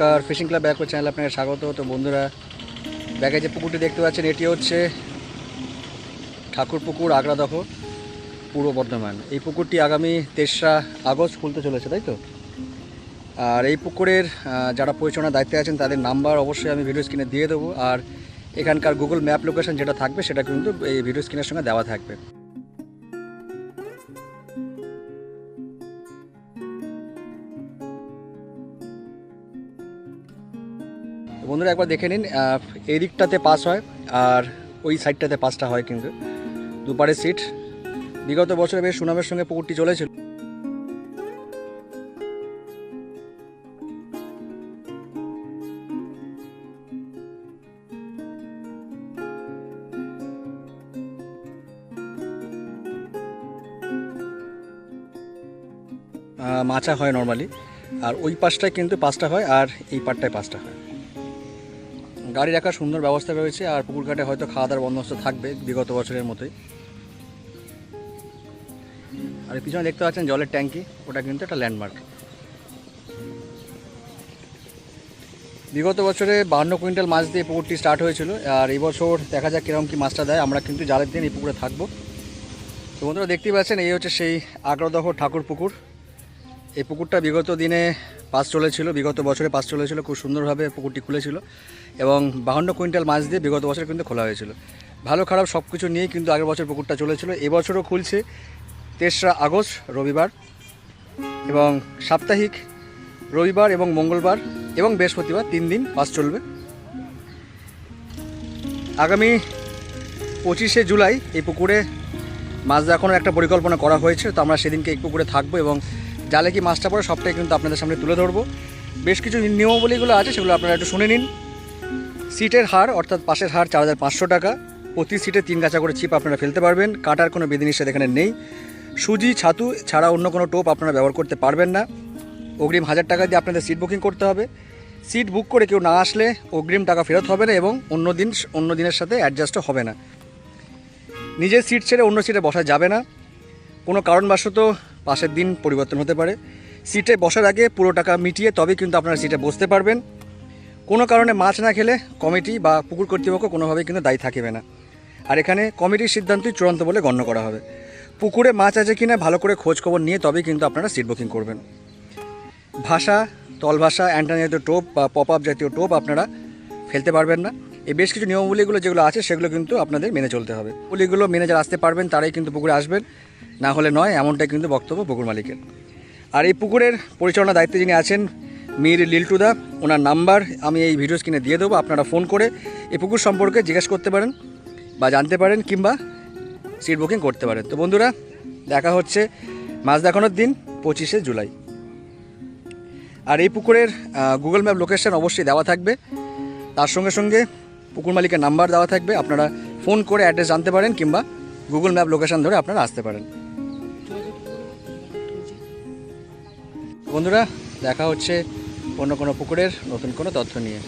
নমস্কার, fishing club back channel আপনাকে স্বাগত। তো বন্ধুরা, ব্যাগে যে পুকুরটি দেখতে পাচ্ছেন, এটি হচ্ছে ঠাকুর পুকুর আগ্রা আগ্রাদহ, পূর্ব বর্ধমান। এই পুকুরটি আগামী তেসরা আগস্ট খুলতে চলেছে, তাই তো? আর এই পুকুরের যারা পরিচালনার দায়িত্বে আছেন, তাদের নাম্বার অবশ্যই আমি ভিডিও স্ক্রিনে দিয়ে দেবো। আর এখানকার গুগল ম্যাপ লোকেশন যেটা থাকবে, সেটা কিন্তু এই ভিডিও স্ক্রিনের সঙ্গে দেওয়া থাকবে। বন্ধুরা একবার দেখে নিন এই দিকটাতে পাস হয় আর ওই সাইডটাতে পাসটা হয় কিন্তু। দুপারে সিট। বিগত বছরে বেশ সুনামের সঙ্গে পুকুরটি চলেছিল। মাছা হয় নর্মালি আর ওই পাশটায় কিন্তু পাঁচটা হয় আর এই পাটটায় পাঁচটা হয়। গাড়ি রাখার সুন্দর ব্যবস্থা রয়েছে আর পুকুর ঘাটে হয়তো খাওয়া দাওয়ার বন্দোবস্ত থাকবে বিগত বছরের মতোই। আর পিছনে দেখতে পাচ্ছেন জলের ট্যাঙ্কি, ওটা কিন্তু একটা ল্যান্ডমার্ক। বিগত বছরে বাহান্ন কুইন্টাল মাছ দিয়ে পুকুরটি স্টার্ট হয়েছিল, আর এবছর দেখা যাক কীরকম কী মাছটা দেয়। আমরা কিন্তু জালের দিন এই পুকুরে থাকব। তো বন্ধুরা দেখতেই পাচ্ছেন, এই হচ্ছে সেই আগ্রদহ ঠাকুর পুকুর। এই পুকুরটা বিগত দিনে পাস চলেছিল, বিগত বছরে পাস চলেছিল, খুব সুন্দরভাবে পুকুরটি খুলেছিল এবং বাহান্ন কুইন্টাল মাছ দিয়ে বিগত বছর কিন্তু খোলা হয়েছিল। ভালো খারাপ সব কিছু নিয়েই কিন্তু আগের বছর পুকুরটা চলেছিল এবছরও খুলছে, তেসরা আগস্ট, রবিবার এবং সাপ্তাহিক রবিবার এবং মঙ্গলবার এবং বৃহস্পতিবার তিন দিন পাস চলবে। আগামী পঁচিশে জুলাই এই পুকুরে মাছ দেখানোর একটা পরিকল্পনা করা হয়েছে, তো আমরা সেদিনকে এই পুকুরে থাকব এবং জালে কি মাছটা পড়ে সবটাই কিন্তু আপনাদের সামনে তুলে ধরবো। বেশ কিছু নিয়মাবলীগুলো আছে, সেগুলো আপনারা একটু শুনে নিন। সিটের হার, অর্থাৎ পাশের হার চার হাজার পাঁচশো টাকা। প্রতি সিটে তিন গাছা করে চিপ আপনারা ফেলতে পারবেন, কাটার কোনো বিধিনিষেধ এখানে নেই। সুজি, ছাতু ছাড়া অন্য কোনো টোপ আপনারা ব্যবহার করতে পারবেন না। অগ্রিম হাজার টাকা দিয়ে আপনাদের সিট বুকিং করতে হবে। সিট বুক করে কেউ না আসলে অগ্রিম টাকা ফেরত হবে না এবং অন্য দিন, অন্য দিনের সাথে অ্যাডজাস্টও হবে না। নিজের সিট ছেড়ে অন্য সিটে বসা যাবে না। কোনো কারণবশত পাশের দিন পরিবর্তন হতে পারে। সিটে বসার আগে পুরো টাকা মিটিয়ে তবে কিন্তু আপনারা সিটে বসতে পারবেন। কোনো কারণে মাছ না খেলে কমিটি বা পুকুর কর্তৃপক্ষ কোনোভাবেই কিন্তু দায়ী থাকবে না। আর এখানে কমিটির সিদ্ধান্তই চূড়ান্ত বলে গণ্য করা হবে। পুকুরে মাছ আছে কিনা ভালো করে খোঁজ খবর নিয়ে তবেই কিন্তু আপনারা সিট বুকিং করবেন। ভাষা তল ভাষা অ্যান্টানা জাতীয় টোপ বা পপ আপ জাতীয় টোপ আপনারা ফেলতে পারবেন না। এই বেশ কিছু নিয়মাবলীগুলো যেগুলো আছে সেগুলো কিন্তু আপনাদের মেনে চলতে হবে। বলিগুলো মেনে যারা আসতে পারবেন তারাই কিন্তু পুকুরে আসবেন। না হলে নয়, এমনটাই কিন্তু বক্তব্য পুকুর মালিকের। আর এই পুকুরের পরিচালনা দায়িত্বে যিনি আছেন মীর লিল্টুদা, ওনার নাম্বার আমি এই ভিডিও স্ক্রিনে দিয়ে দেবো, আপনারা ফোন করে এই পুকুর সম্পর্কে জিজ্ঞেস করতে পারেন বা জানতে পারেন কিংবা সিট বুকিং করতে পারেন। তো বন্ধুরা, দেখা হচ্ছে মাছ দেখানোর দিন, পঁচিশে জুলাই। আর এই পুকুরের গুগল ম্যাপ লোকেশন অবশ্যই দেওয়া থাকবে। তার সঙ্গে সঙ্গে পুকুর মালিকের নাম্বার দেওয়া থাকবে, আপনারা ফোন করে অ্যাড্রেস জানতে পারেন কিংবা গুগল ম্যাপ লোকেশন ধরে আপনারা আসতে পারেন। বন্ধুরা দেখা হচ্ছে অন্য কোনো পুকুরের নতুন কোনো তথ্য নিয়ে।